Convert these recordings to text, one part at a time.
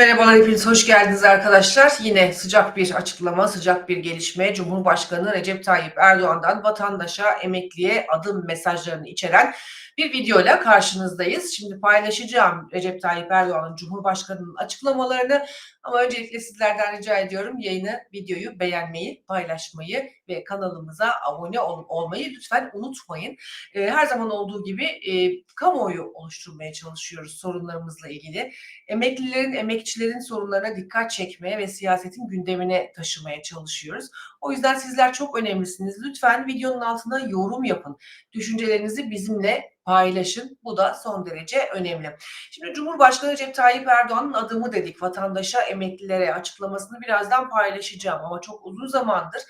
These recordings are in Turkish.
merhabalar hepiniz hoş geldiniz arkadaşlar. Yine sıcak bir açıklama, sıcak bir gelişme. Cumhurbaşkanı Recep Tayyip Erdoğan'dan vatandaşa, emekliye adım mesajlarını içeren bir videoyla karşınızdayız. Şimdi paylaşacağım Recep Tayyip Erdoğan'ın Cumhurbaşkanı'nın açıklamalarını ama öncelikle sizlerden rica ediyorum yayını, videoyu beğenmeyi, paylaşmayı ve kanalımıza abone ol- olmayı lütfen unutmayın. Ee, her zaman olduğu gibi e, kamuoyu oluşturmaya çalışıyoruz sorunlarımızla ilgili emeklilerin, emekçilerin sorunlarına dikkat çekmeye ve siyasetin gündemine taşımaya çalışıyoruz. O yüzden sizler çok önemlisiniz. Lütfen videonun altına yorum yapın. Düşüncelerinizi bizimle paylaşın. Bu da son derece önemli. Şimdi Cumhurbaşkanı Recep Tayyip Erdoğan'ın adımı dedik vatandaşa, emeklilere açıklamasını birazdan paylaşacağım. Ama çok uzun zamandır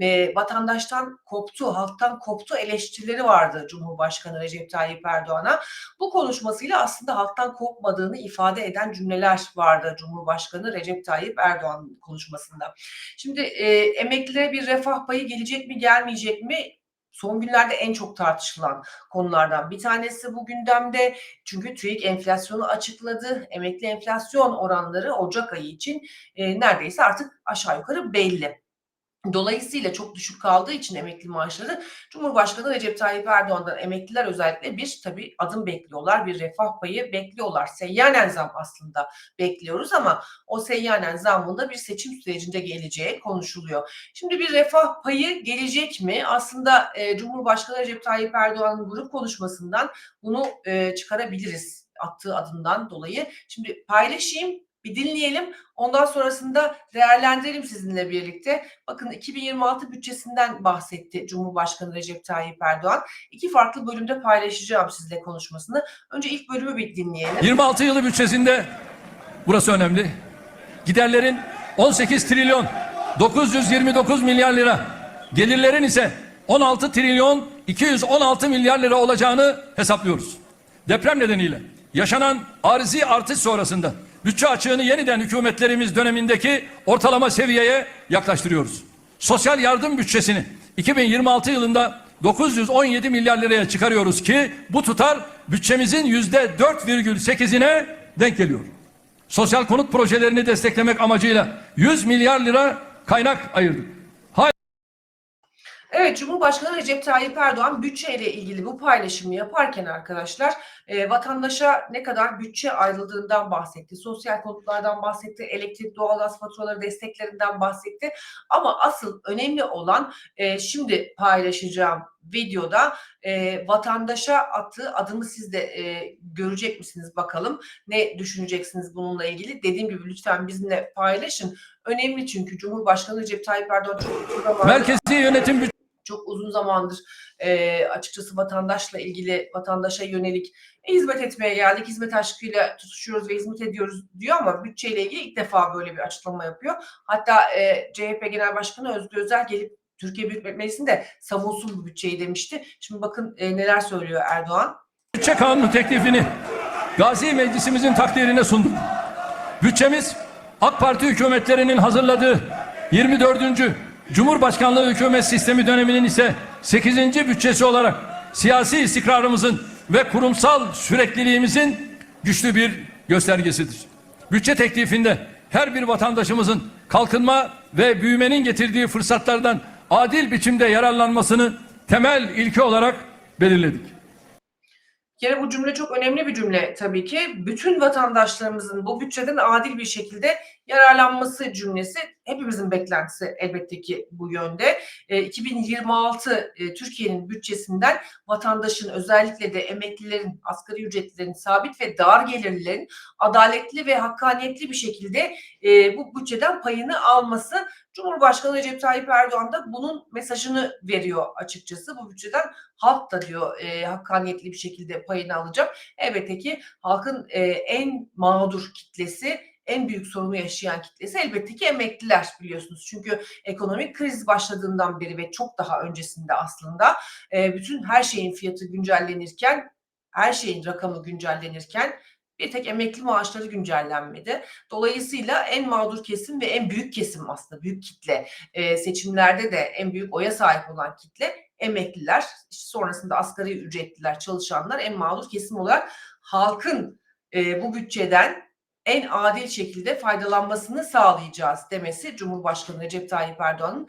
e, vatandaştan koptu, halktan koptu eleştirileri vardı Cumhurbaşkanı Recep Tayyip Erdoğan'a. Bu konuşmasıyla aslında halktan kopmadığını ifade eden cümleler vardı Cumhurbaşkanı Recep Tayyip Erdoğan konuşmasında. Şimdi e, emeklilere bir refah payı gelecek mi gelmeyecek mi? Son günlerde en çok tartışılan konulardan bir tanesi bu gündemde. Çünkü TÜİK enflasyonu açıkladı. Emekli enflasyon oranları Ocak ayı için e, neredeyse artık aşağı yukarı belli. Dolayısıyla çok düşük kaldığı için emekli maaşları Cumhurbaşkanı Recep Tayyip Erdoğan'dan emekliler özellikle bir tabii adım bekliyorlar, bir refah payı bekliyorlar. Seyyanen zam aslında bekliyoruz ama o seyyanen zammında bir seçim sürecinde geleceği konuşuluyor. Şimdi bir refah payı gelecek mi? Aslında e, Cumhurbaşkanı Recep Tayyip Erdoğan'ın grup konuşmasından bunu e, çıkarabiliriz attığı adımdan dolayı. Şimdi paylaşayım, bir dinleyelim. Ondan sonrasında değerlendirelim sizinle birlikte. Bakın 2026 bütçesinden bahsetti Cumhurbaşkanı Recep Tayyip Erdoğan. İki farklı bölümde paylaşacağım sizle konuşmasını. Önce ilk bölümü bir dinleyelim. 26 yılı bütçesinde burası önemli. Giderlerin 18 trilyon 929 milyar lira, gelirlerin ise 16 trilyon 216 milyar lira olacağını hesaplıyoruz. Deprem nedeniyle yaşanan arızi artış sonrasında bütçe açığını yeniden hükümetlerimiz dönemindeki ortalama seviyeye yaklaştırıyoruz. Sosyal yardım bütçesini 2026 yılında 917 milyar liraya çıkarıyoruz ki bu tutar bütçemizin yüzde 4,8'ine denk geliyor. Sosyal konut projelerini desteklemek amacıyla 100 milyar lira kaynak ayırdık. Evet Cumhurbaşkanı Recep Tayyip Erdoğan bütçeyle ilgili bu paylaşımı yaparken arkadaşlar e, vatandaşa ne kadar bütçe ayrıldığından bahsetti. Sosyal konutlardan bahsetti, elektrik, doğalgaz faturaları desteklerinden bahsetti. Ama asıl önemli olan e, şimdi paylaşacağım videoda e, vatandaşa attığı adımı siz de e, görecek misiniz bakalım. Ne düşüneceksiniz bununla ilgili? Dediğim gibi lütfen bizimle paylaşın. Önemli çünkü Cumhurbaşkanı Recep Tayyip Erdoğan çok Merkezi yönetim bütçesi çok uzun zamandır e, açıkçası vatandaşla ilgili vatandaşa yönelik hizmet etmeye geldik. Hizmet aşkıyla tutuşuyoruz ve hizmet ediyoruz diyor ama bütçeyle ilgili ilk defa böyle bir açıklama yapıyor. Hatta e, CHP Genel Başkanı Özgür Özel gelip Türkiye Büyük Millet Meclisi'nde savunsun bu bütçeyi demişti. Şimdi bakın e, neler söylüyor Erdoğan. Bütçe kanunu teklifini Gazi Meclisimizin takdirine sunduk. Bütçemiz AK Parti hükümetlerinin hazırladığı 24. Cumhurbaşkanlığı hükümet sistemi döneminin ise 8. bütçesi olarak siyasi istikrarımızın ve kurumsal sürekliliğimizin güçlü bir göstergesidir. Bütçe teklifinde her bir vatandaşımızın kalkınma ve büyümenin getirdiği fırsatlardan adil biçimde yararlanmasını temel ilke olarak belirledik. Yine bu cümle çok önemli bir cümle tabii ki. Bütün vatandaşlarımızın bu bütçeden adil bir şekilde yararlanması cümlesi hepimizin beklentisi elbette ki bu yönde. E, 2026 e, Türkiye'nin bütçesinden vatandaşın özellikle de emeklilerin, asgari ücretlilerin, sabit ve dar gelirlilerin adaletli ve hakkaniyetli bir şekilde e, bu bütçeden payını alması Cumhurbaşkanı Recep Tayyip Erdoğan da bunun mesajını veriyor açıkçası. Bu bütçeden halk da diyor e, hakkaniyetli bir şekilde payını alacak. Elbette ki halkın e, en mağdur kitlesi en büyük sorunu yaşayan kitlesi elbette ki emekliler biliyorsunuz. Çünkü ekonomik kriz başladığından beri ve çok daha öncesinde aslında e, bütün her şeyin fiyatı güncellenirken, her şeyin rakamı güncellenirken bir tek emekli maaşları güncellenmedi. Dolayısıyla en mağdur kesim ve en büyük kesim aslında büyük kitle e, seçimlerde de en büyük oya sahip olan kitle emekliler. İşte sonrasında asgari ücretliler, çalışanlar en mağdur kesim olarak halkın e, bu bütçeden en adil şekilde faydalanmasını sağlayacağız demesi Cumhurbaşkanı Recep Tayyip Erdoğan'ın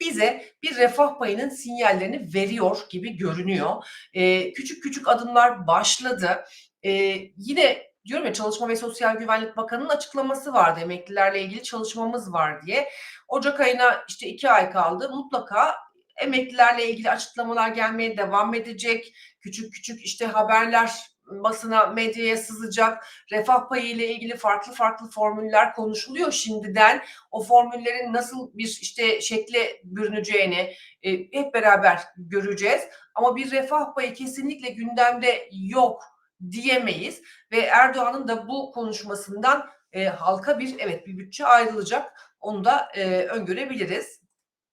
bize bir refah payının sinyallerini veriyor gibi görünüyor. Ee, küçük küçük adımlar başladı. Ee, yine diyorum ya Çalışma ve Sosyal Güvenlik Bakanı'nın açıklaması vardı. Emeklilerle ilgili çalışmamız var diye. Ocak ayına işte iki ay kaldı. Mutlaka emeklilerle ilgili açıklamalar gelmeye devam edecek. Küçük küçük işte haberler basına, medyaya sızacak. Refah payı ile ilgili farklı farklı formüller konuşuluyor şimdiden. O formüllerin nasıl bir işte şekle bürüneceğini e, hep beraber göreceğiz. Ama bir refah payı kesinlikle gündemde yok diyemeyiz ve Erdoğan'ın da bu konuşmasından e, halka bir evet bir bütçe ayrılacak. Onu da e, öngörebiliriz.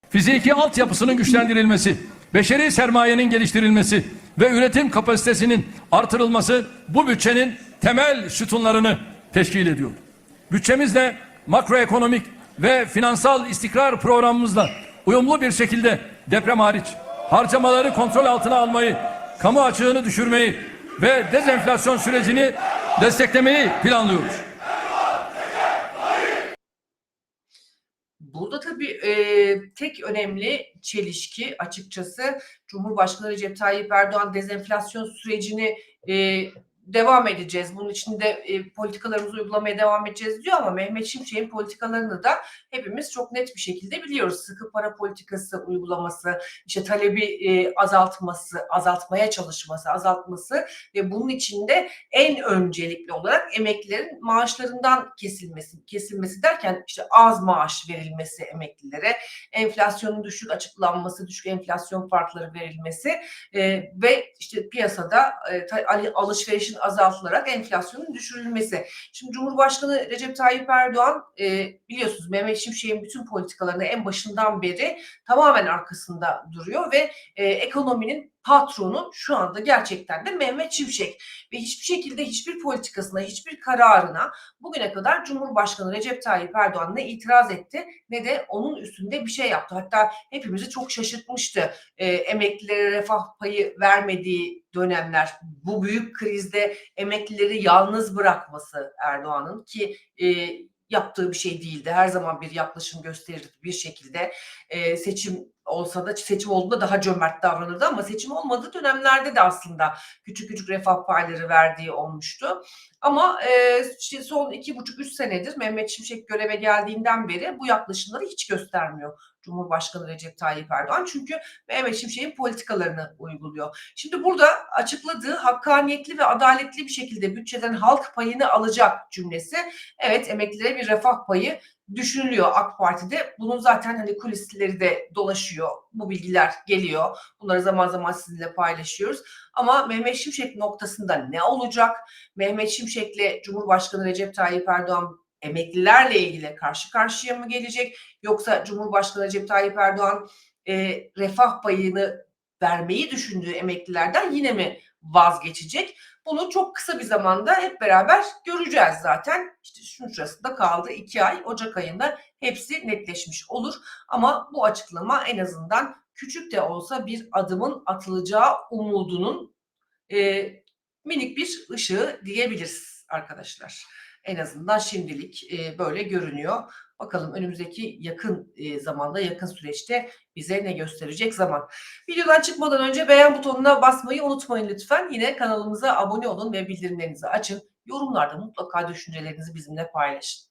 Fiziki altyapısının güçlendirilmesi, beşeri sermayenin geliştirilmesi ve üretim kapasitesinin artırılması bu bütçenin temel sütunlarını teşkil ediyor. Bütçemizle makroekonomik ve finansal istikrar programımızla uyumlu bir şekilde deprem hariç harcamaları kontrol altına almayı, kamu açığını düşürmeyi ve dezenflasyon sürecini desteklemeyi planlıyoruz. Burada tabii e, tek önemli çelişki açıkçası Cumhurbaşkanı Recep Tayyip Erdoğan dezenflasyon sürecini e, devam edeceğiz. Bunun için de e, politikalarımızı uygulamaya devam edeceğiz diyor ama Mehmet Şimşek'in politikalarını da hepimiz çok net bir şekilde biliyoruz. Sıkı para politikası uygulaması, işte talebi e, azaltması, azaltmaya çalışması, azaltması ve bunun içinde en öncelikli olarak emeklilerin maaşlarından kesilmesi, kesilmesi derken işte az maaş verilmesi emeklilere, enflasyonun düşük açıklanması, düşük enflasyon farkları verilmesi e, ve işte piyasada e, ta- alışverişin azaltılarak enflasyonun düşürülmesi. Şimdi Cumhurbaşkanı Recep Tayyip Erdoğan e, biliyorsunuz Mehmet Şimşek'in bütün politikalarını en başından beri tamamen arkasında duruyor ve e, ekonominin patronu şu anda gerçekten de Mehmet Şimşek ve hiçbir şekilde hiçbir politikasına, hiçbir kararına bugüne kadar Cumhurbaşkanı Recep Tayyip Erdoğan ne itiraz etti ne de onun üstünde bir şey yaptı. Hatta hepimizi çok şaşırtmıştı e, emeklilere refah payı vermediği dönemler. Bu büyük krizde emeklileri yalnız bırakması Erdoğan'ın ki e, yaptığı bir şey değildi. Her zaman bir yaklaşım gösterirdi bir şekilde. E, seçim olsa da seçim olduğunda daha cömert davranırdı ama seçim olmadığı dönemlerde de aslında küçük küçük refah payları verdiği olmuştu. Ama e, son iki buçuk üç senedir Mehmet Şimşek göreve geldiğinden beri bu yaklaşımları hiç göstermiyor Cumhurbaşkanı Recep Tayyip Erdoğan. Çünkü Mehmet Şimşek'in politikalarını uyguluyor. Şimdi burada açıkladığı hakkaniyetli ve adaletli bir şekilde bütçeden halk payını alacak cümlesi. Evet emeklilere bir refah payı düşünülüyor AK Parti'de. Bunun zaten hani kulisleri de dolaşıyor. Bu bilgiler geliyor. Bunları zaman zaman sizinle paylaşıyoruz. Ama Mehmet Şimşek noktasında ne olacak? Mehmet Şimşek'le Cumhurbaşkanı Recep Tayyip Erdoğan emeklilerle ilgili karşı karşıya mı gelecek? Yoksa Cumhurbaşkanı Recep Tayyip Erdoğan e, refah payını vermeyi düşündüğü emeklilerden yine mi vazgeçecek? Bunu çok kısa bir zamanda hep beraber göreceğiz zaten. İşte şunun şurasında kaldı iki ay. Ocak ayında hepsi netleşmiş olur. Ama bu açıklama en azından küçük de olsa bir adımın atılacağı umudunun e, minik bir ışığı diyebiliriz arkadaşlar. En azından şimdilik e, böyle görünüyor. Bakalım önümüzdeki yakın e, zamanda, yakın süreçte bize ne gösterecek zaman. Videodan çıkmadan önce beğen butonuna basmayı unutmayın lütfen. Yine kanalımıza abone olun ve bildirimlerinizi açın. Yorumlarda mutlaka düşüncelerinizi bizimle paylaşın.